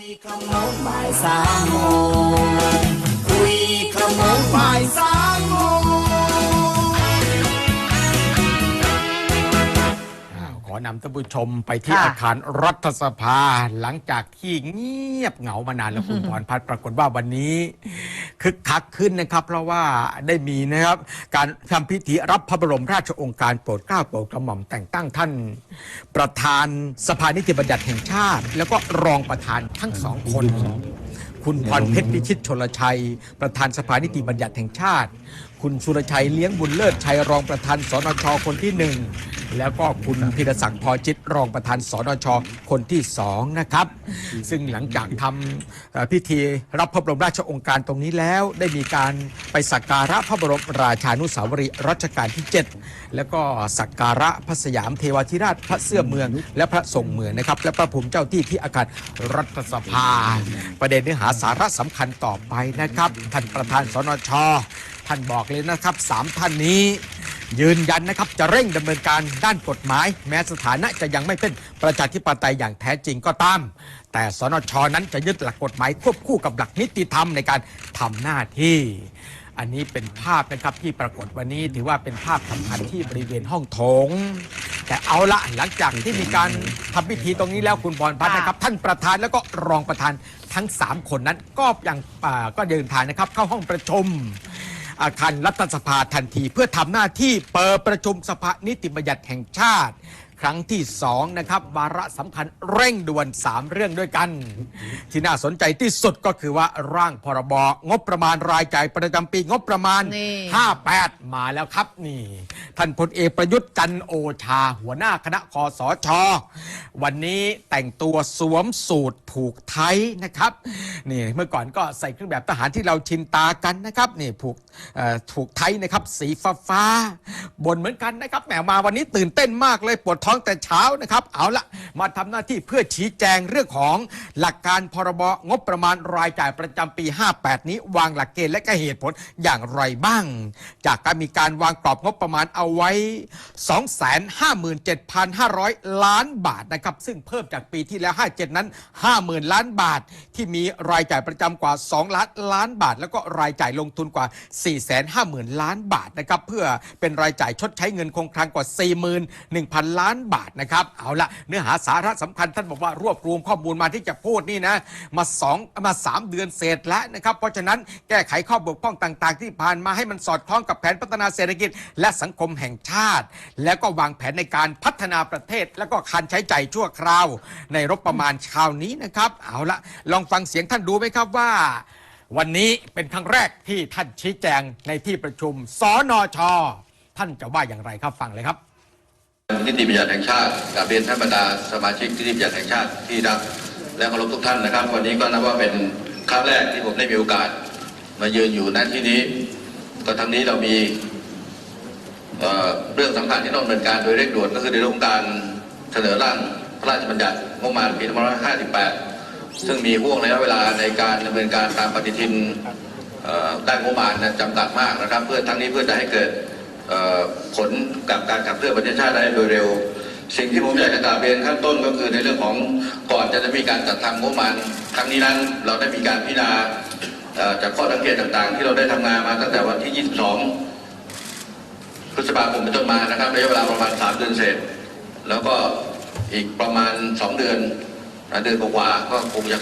ยขโมงบ่ายสามโมงคุยขโมงบ่ายสามโมงอ้าวขอนำท่านผู้ชมไปที่ค่ะ อาคารรัฐสภาหลังจากที่เงียบเหงามานานแล้วคุณพรพัฒน์ปรากฏว่าวันนี้ คึกคักขึ้นนะครับ เพราะว่าได้มีนะครับ การทำพิธีรับพระบรมราชองค์การโปรดเกล้าโปรดกระหม่อมแต่งตั้งท่าน ประธานสภานิติบัญญัติแห่งชาติ แล้วก็รองประธานทั้งสองคน คุณพรเพชรพิชิตชลชัย ประธานสภานิติบัญญัติแห่งชาติ คุณสุรชัยเลี้ยงบุญเลิศชัยรองประธานสนชคนที่หนึ่งแล้วก็คุณพิรศักดิ์พอจิตรองประธานสนชคนที่สองนะครับ ซึ่งหลังจากทำพิธีรับพระบรมราชองค์การตรงนี้แล้ว ได้มีการไปสักการะพระบรมราชานุสาวรีย์รัชกาลที่ 7 แล้วก็สักการะพระสยามเทวาธิราชพระเสื้อเมือง และพระทรงเมืองนะครับ และพระภูมิเจ้าที่ที่อาคารรัฐสภา ประเด็นเนื้อหาสาระสำคัญต่อไปนะครับท่านประธานสนช ท่านบอกเลยนะครับสามท่านนี้ ยืนยันนะครับจะเร่งดำเนินการด้านกฎหมาย แม้สถานะจะยังไม่เป็นประชาธิปไตยอย่างแท้จริงก็ตาม แต่สนชนั้นจะยึดหลักกฎหมายควบคู่กับหลักนิติธรรมในการทำหน้าที่อันนี้เป็นภาพนะครับที่ปรากฏวันนี้ถือว่าเป็นภาพสำคัญที่บริเวณห้องโถง แต่เอาละหลังจากที่มีการทำพิธีตรงนี้แล้วคุณพรพัฒน์นะครับ ท่านประธานแล้วก็รองประธานทั้ง 3 คนนั้นก็ยังอ่าก็เดินทางนะครับ เข้าห้องประชุม อาคารรัฐสภาทันที เพื่อทำหน้าที่เปิดประชุมสภานิติบัญญัติแห่งชาติ ครั้งที่สองนะครับ วาระสำคัญเร่งด่วน 3 เรื่องด้วยกัน ที่น่าสนใจที่สุดก็คือว่าร่างพรบงบประมาณรายจ่ายประจำปีงบประมาณ นี่ 58 มาแล้วครับนี่ ท่านพลเอกประยุทธ์จันทร์โอชา หัวหน้าคณะคอสช วันนี้แต่งตัวสวมสูตรผูกไทยนะครับนี่เมื่อก่อนก็ใส่เครื่องแบบทหารที่เราชินตากันนะครับนี่ผูกเอ่อผูกไทยนะครับสีฟ้าฟ้าๆบนเหมือนกันนะครับแหมมาวันนี้ตื่นเต้นมากเลยปวดท้องแต่เช้านะครับ เอาละมาทำหน้าที่เพื่อชี้แจงเรื่องของหลักการพรบงบประมาณรายจ่ายประจำปี 58 นี้ วางหลักเกณฑ์และก็เหตุผลอย่างไรบ้าง จากการมีการวางกรอบงบประมาณเอาไว้ 257,500 ล้านบาทนะครับ ซึ่งเพิ่มจากปีที่แล้ว 57 นั้น 50,000 ล้านบาท ที่มีรายจ่ายประจำกว่า 2 ล้านล้านบาท แล้วก็รายจ่ายลงทุนกว่า 450,000 ล้านบาทนะครับเพื่อเป็นรายจ่ายชดใช้เงินคงคลังกว่า 41,000 ล้านบาทนะครับเอาละเนื้อหาสาระสำคัญท่านบอกว่ารวบรวมข้อมูลมาที่จะพูดนี่นะมาสองมาสามเดือนเศษแล้วนะครับเพราะฉะนั้นแก้ไขข้อบกพร่องต่างๆ ที่ผ่านมาให้มันสอดคล้องกับแผนพัฒนาเศรษฐกิจ และสังคมแห่งชาติ แล้วก็วางแผนในการพัฒนาประเทศ แล้วก็การใช้จ่ายชั่วคราว ในรบประมาณคราวนี้นะครับ เอาละลองฟังเสียงท่านดูไหมครับว่า วันนี้เป็นครั้งแรกที่ท่านชี้แจงในที่ประชุมสนชท่านจะว่าอย่างไรครับฟังเลยครับ นิติบัญญัติแห่งชาติกับเรียนท่านบรรดาสมาชิกนิติบัญญัติแห่งชาติที่รักและเคารพทุกท่านนะครับ วันนี้ก็นับว่าเป็นครั้งแรกที่ผมได้มีโอกาส มายืนอยู่ณที่นี้ ก็ทั้งนี้เรามีเเรื่องสำคัญที่ต้องดำเนินการโดยเร่งด่วนก็คือในเรื่องของการเสนอร่างพระราชบัญญัติงบประมาณปี2558 ซึ่งมีห่วงระยะเวลาในการดำเนินการตามปฏิทินเอ่อด้านงบประมาณจำกัดมากนะครับ เพื่อทั้งนี้เพื่อจะให้เกิด ผลกับการขับเคลื่อนประเทศชาติได้โดยเร็ว สิ่งที่ผมอยากจะกราบเรียนขั้นต้นก็คือในเรื่องของก่อนจะได้มีการจัดทำงบประมาณครั้งนี้นั้นเราได้มีการพิจารณาจากข้อสังเกตต่างๆ ที่เราได้ทำงานมาตั้งแต่วันที่ 22 พฤษภาคมเป็นต้นมานะครับระยะเวลาประมาณ 3 เดือนเศษ แล้วก็อีกประมาณ 2 เดือนเดือนกว่าก็คงจะ